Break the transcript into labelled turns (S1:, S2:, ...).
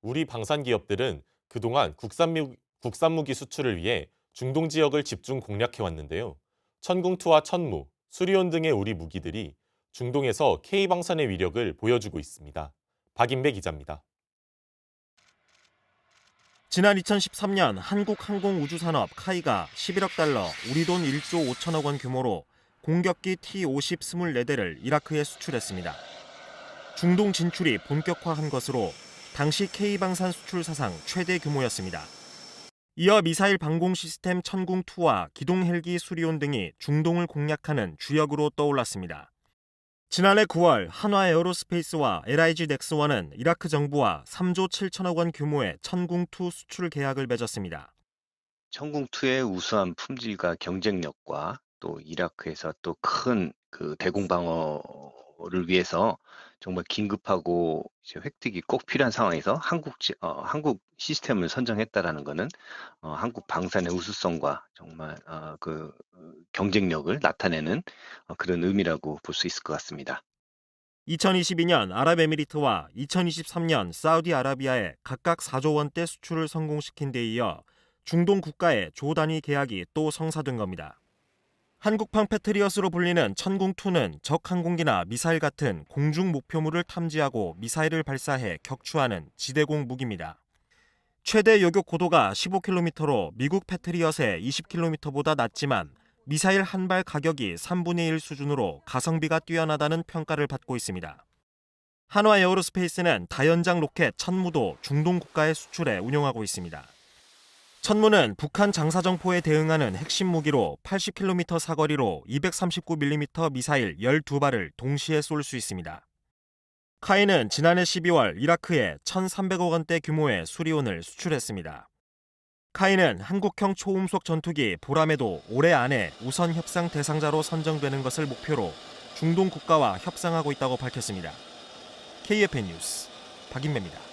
S1: 우리 방산 기업들은 그동안 국산무, 국산무기 수출을 위해 중동 지역을 집중 공략해 왔는데요. 천궁투와 천무, 수리온 등의 우리 무기들이 중동에서 K방산의 위력을 보여주고 있습니다. 박인배 기자입니다.
S2: 지난 2013년 한국항공우주산업 카이가 11억 달러, 우리 돈 1조 5천억 원 규모로 공격기 T-50 24대를 이라크에 수출했습니다. 중동 진출이 본격화한 것으로 당시 K방산 수출 사상 최대 규모였습니다. 이어 미사일 방공 시스템 천궁2와 기동 헬기 수리온 등이 중동을 공략하는 주역으로 떠올랐습니다. 지난해 9월 한화 에어로스페이스와 LIG 넥스원은 이라크 정부와 3조 7천억 원 규모의 천궁2 수출 계약을 맺었습니다.
S3: 천궁2의 우수한 품질과 경쟁력과 또 이라크에서 또 큰 그 대공방어 를 위해서 정말 긴급하고 획득이 꼭 필요한 상황에서 한국 지- 어, 한국 시스템을 선정했다라는 것은 어, 한국 방산의 우수성과 정말 어, 그 어, 경쟁력을 나타내는 어, 그런 의미라고 볼 수 있을 것 같습니다.
S2: 2022년 아랍에미리트와 2023년 사우디아라비아에 각각 4조 원대 수출을 성공시킨 데 이어 중동 국가의 조 단위 계약이 또 성사된 겁니다. 한국판 패트리어스로 불리는 천궁2는 적 항공기나 미사일 같은 공중 목표물을 탐지하고 미사일을 발사해 격추하는 지대공 무기입니다. 최대 요격 고도가 15km로 미국 패트리엇의 20km보다 낮지만 미사일 한 발 가격이 3분의 1 수준으로 가성비가 뛰어나다는 평가를 받고 있습니다. 한화 에어로스페이스는 다연장 로켓 천무도 중동 국가에 수출해 운용하고 있습니다. 천무는 북한 장사정포에 대응하는 핵심 무기로 80km 사거리로 239mm 미사일 12발을 동시에 쏠 수 있습니다. 카이는 지난해 12월 이라크에 1,300억 원대 규모의 수리온을 수출했습니다. 카이는 한국형 초음속 전투기 보람에도 올해 안에 우선 협상 대상자로 선정되는 것을 목표로 중동 국가와 협상하고 있다고 밝혔습니다. KFN 뉴스 박인배입니다.